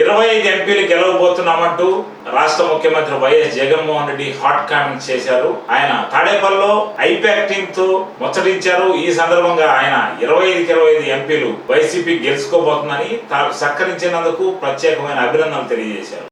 ఇరవై ఐదు ఎంపీలు గెలవబోతున్నామంటూ రాష్ట్ర ముఖ్యమంత్రి YS Jaganmohan Reddy hot comment చేశారు. ఆయన తాడేపల్లిలో ఐపాక్ టీమ్తో ముచ్చటించారు. ఈ సందర్భంగా ఆయన ఇరవై ఐదుకి ఇరవై ఐదు ఎంపీలు వైసీపీ గెలుచుకోబోతుందని తనకు సత్కరించినందుకు ప్రత్యేకమైన అభినందనలు తెలియజేశారు.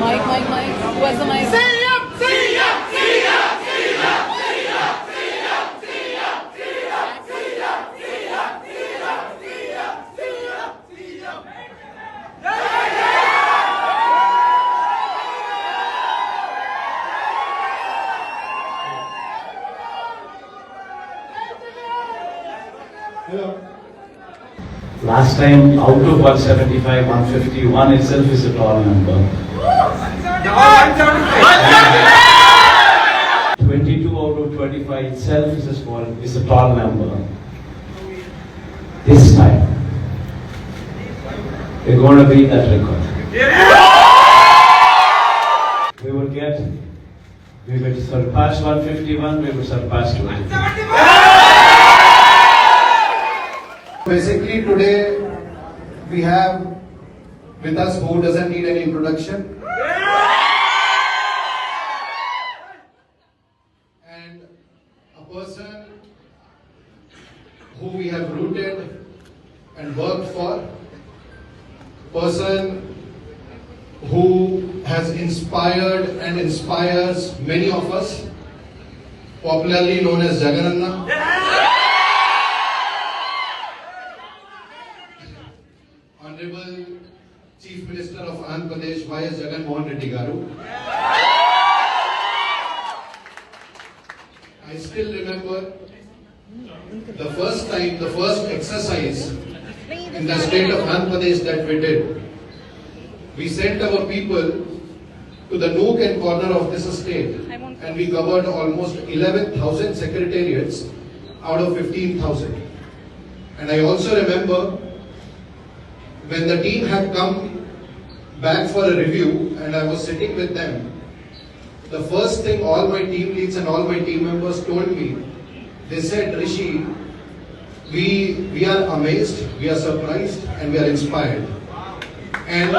Mike, Mike, Mike. Who has the mic? Last time, out of 175, 151 itself is a tall number. 22 out of 25 itself is a small, is a tall number. This time, we're going to beat that record. We will get, we will surpass 151, we will surpass 250. Basically, today we have with us who doesn't need any introduction. And a person who we have rooted and worked for, person who has inspired and inspires many of us, popularly known as Jagananna. Of Andhra Pradesh, Y.S. Jagan Mohan Reddy Garu. I still remember the first time, the first exercise in the state of Andhra Pradesh that we did. We sent our people to the nook and corner of this state and we covered almost 11,000 secretariats out of 15,000. And I also remember when the team had come back for a review and I was sitting with them, the first thing all my team leads and all my team members told me, they said, Rishi, we, we are amazed, we are surprised, and we are inspired. And,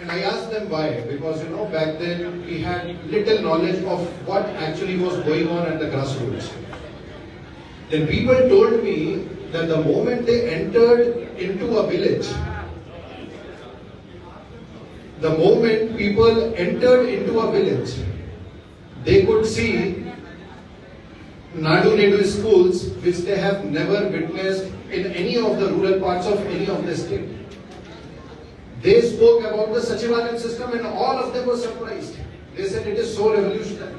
and I asked them why, because you know, back then we had little knowledge of what actually was going on at the grassroots. Then people told me that the moment they entered into a village, the moment people entered into a village, they could see Nadu Nedu schools which they have never witnessed in any of the rural parts of any of the state. They spoke about the Sachivalan system and all of them were surprised. They said it is so revolutionary.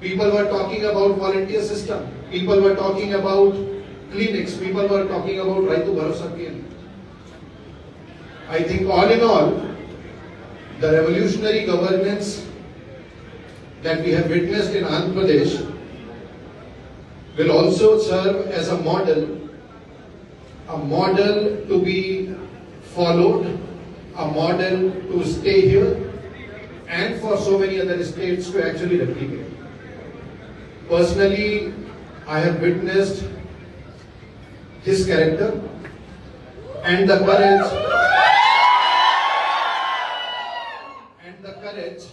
People were talking about volunteer system. People were talking about clinics. People were talking about Raitu Bharosa Kendra. I think all in all, the revolutionary governance that we have witnessed in Andhra Pradesh will also serve as a model, a model to be followed, a model to stay here, and for so many other states to actually replicate. Personally, I have witnessed his character and the courage and the courage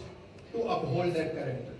to uphold that character.